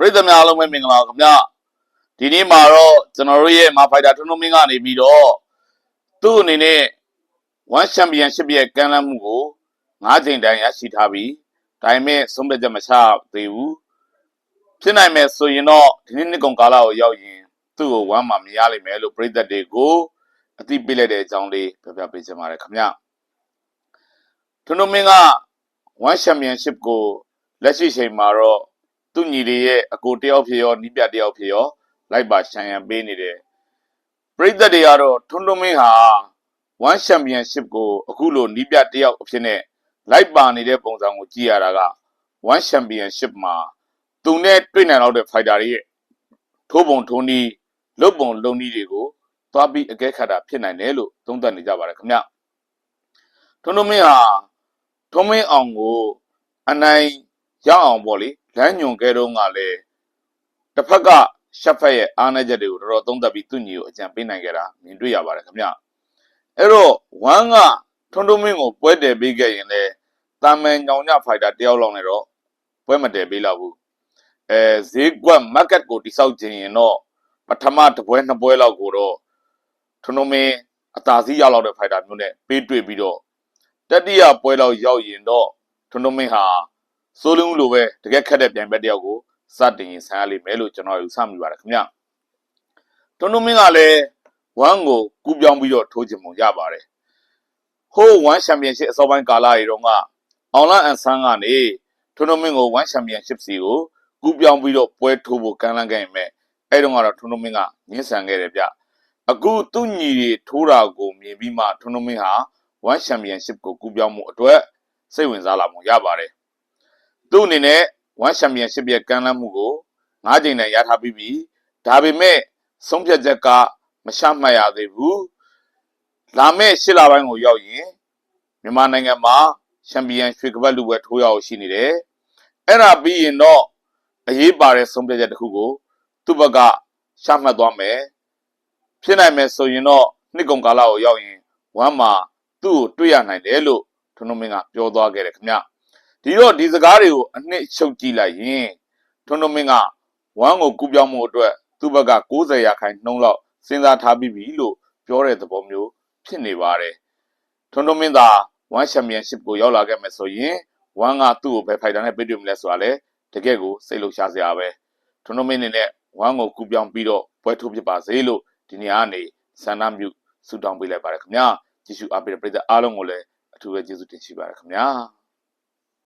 ပရိသတ်များအားလုံးပဲမင်္ဂလာပါခင်ဗျာဒီနေ့မှာတော့ကျွန်တော်တို့ရဲ့မာဖိုက်တာထွန်းထွန်းမင်းကနေပြီးတော့သူ့အနေနဲ့ one championship ရဲ့ကမ်းလှမ်းမှုကို၅ချိန်တိုင်ရရှိထားပြီးဒါပေမဲ့ဆုံးဖြတ်ချက်မချသေးဘူးဖြစ်နိုင်မယ်ဆိုရင်တော့ဒီနေ့နှစ်ကုန်ကာလကိုရောက်ရင်သူ့ကိုဝမ်းမှာမြင်ရလိမ့်မယ်လို့ပရိသတ်တွေကိုအသိပေးလိုက်တဲ့အကြောင်းလေးပြောပြပေးချင်ပါတယ်ခင်ဗျာထွန်းထွန်းမင်းက one championship ကိုလက်ရှိချိန်မှာတော့ သူညီတွေရဲ့အကိုတယောက်ဖြစ်ရောနီးပြတယောက်ဖြစ်ရောလိုက်ပါရှန်ရန်ပေးနေတယ်ပရိသတ်တွေကတော့ထွန်းထွန်းမင်းဟာ one championship ကိုအခုလိုနီးပြတယောက်အဖြစ်နဲ့လိုက်ပါနေတဲ့ပုံစံကိုကြည့်ရတာက one championship မှာသူနဲ့တွေ့နိုင်တော့တဲ့ fighter တွေရဲ့ထိုးပုံထိုးနည်းလွတ်ပုံလုံနည်းတွေကိုသွားပြီးအကဲခတ်တာဖြစ်နိုင်တယ်လို့သုံးသပ်နေကြပါတယ်ခင်ဗျထွန်းထွန်းမင်းဟာထွန်းမင်းအောင်ကိုအနိုင်ရအောင်ပေါ့လေ လမ်းညွန်ခဲ့တော့ကလည်းတစ်ဖက်ကရှက်ဖက်ရဲ့အားနည်းချက်တွေကိုတော်တော်သုံးသပ်ပြီးသူ့ညီကိုအကြံပေးနိုင်ခဲ့တာမြင်တွေ့ရပါတယ်ခင်ဗျအဲ့တော့ဝမ်ကထွန်းထွန်းမင်းကိုပွဲတယ်ပေးခဲ့ရင်လေတာမန်ညောင်ညဖိုက်တာတယောက်လောက်နဲ့တော့ပွဲမတယ်ပေးတော့ဘူးအဲဈေးကွက် market ကိုတိစောက်ခြင်းရင်တော့ပထမတစ်ပွဲနှစ်ပွဲလောက်ကိုတော့ထွန်းထွန်းမင်းအသာစီးရောက်လောက်တဲ့ဖိုက်တာမျိုးနဲ့ပေးတွေ့ပြီးတော့တတိယပွဲလောက်ရောက်ရင်တော့ထွန်းထွန်းမင်းဟာ စိုးလုံးလိုပဲတကက်ခက်တဲ့ပြိုင်ဘက်တယောက်ကိုစတင်ရင်ဆန်းရလိမ့်မယ်လို့ကျွန်တော်ယူဆမိပါတယ်ခင်ဗျထွန်းထွန်းမင်းကလည်းဝမ်ကိုကူးပြောင်းပြီးတော့ထိုးချင်ပုံရပါတယ်ဟိုးဝမ်ချန်ပီယံရှစ်အစောပိုင်းကာလတွေတုန်းကအောင်လန်အန်ဆန်းကနေထွန်းထွန်းမင်းကိုဝမ်ချန်ပီယံရှစ်စီကိုကူးပြောင်းပြီးတော့ပွဲထိုးဖို့ကမ်းလှမ်းခဲ့ရင်မဲ့အဲ့တုန်းကတော့ထွန်းထွန်းမင်းကငင်းဆန်ခဲ့တယ်ဗျအခုသူ့ညီတွေထိုးတာကိုမြင်ပြီးမှထွန်းထွန်းမင်းဟာဝမ်ချန်ပီယံရှစ်ကိုကူးပြောင်းမှုအတွက်စိတ်ဝင်စားလာမှုရပါတယ် သူ့အနေနဲ့ one championship ရဲ့ကမ်းလှမ်းမှုကို၅ချိန်နဲ့ရထားပြီးပြီဒါပေမဲ့ဆုံးဖြတ်ချက်ကမချမှတ်ရသေးဘူးလာမယ့်ရှစ်လပိုင်းကိုရောက်ရင်မြန်မာနိုင်ငံမှာချန်ပီယံရွှေကပတ်လူပွဲထိုးရအောင်ရှိနေတယ်အဲ့ဒါပြီးရင်တော့အရေးပါတဲ့ဆုံးဖြတ်ချက်တစ်ခုကို သူ့ဘက်ကချမှတ်သွားမယ်ဖြစ်နိုင်မယ်ဆိုရင်တော့နှစ်ကုန်ကာလကိုရောက်ရင်ဝမ်းမှာသူ့ကိုတွေ့ရနိုင်တယ်လို့ထွန်းထွန်းမင်းကပြောသွားခဲ့တယ်ခင်ဗျ ဒီတော့ဒီစကားတွေကိုအနှစ်ချုပ်ကြည့်လိုက်ရင်ထွန်းထွန်းမင်းကဝမ်းကိုကူးပြောင်းမှုအတွက်သူ့ဘက်က90ရာခိုင်နှုန်းလောက်စဉ်းစားထားပြီးပြီလို့ပြောတဲ့သဘောမျိုးဖြစ်နေပါတယ်ထွန်းထွန်းမင်းသာဝမ်ချန်ပီယံရှစ်ကိုရောက်လာခဲ့မယ်ဆိုရင်ဝမ်ကသူ့ကိုဘယ်ဖိုက်တာနဲ့ပြည့်တွေ့မလဲဆိုတာလဲတကယ့်ကိုစိတ်လှုပ်ရှားစရာပဲထွန်းထွန်းမင်းအနေနဲ့ဝမ်ကိုကူးပြောင်းပြီးတော့ပွဲထုတ်ဖြစ်ပါစေလို့ဒီနေ့ကနေဆန္ဒပြုဆုတောင်းပေးလိုက်ပါတယ်ခင်ဗျာကြည့်ရှုအားပေးတဲ့ပရိသတ်အားလုံးကိုလည်းအထူးပဲကျေးဇူးတင်ရှိပါတယ်ခင်ဗျာ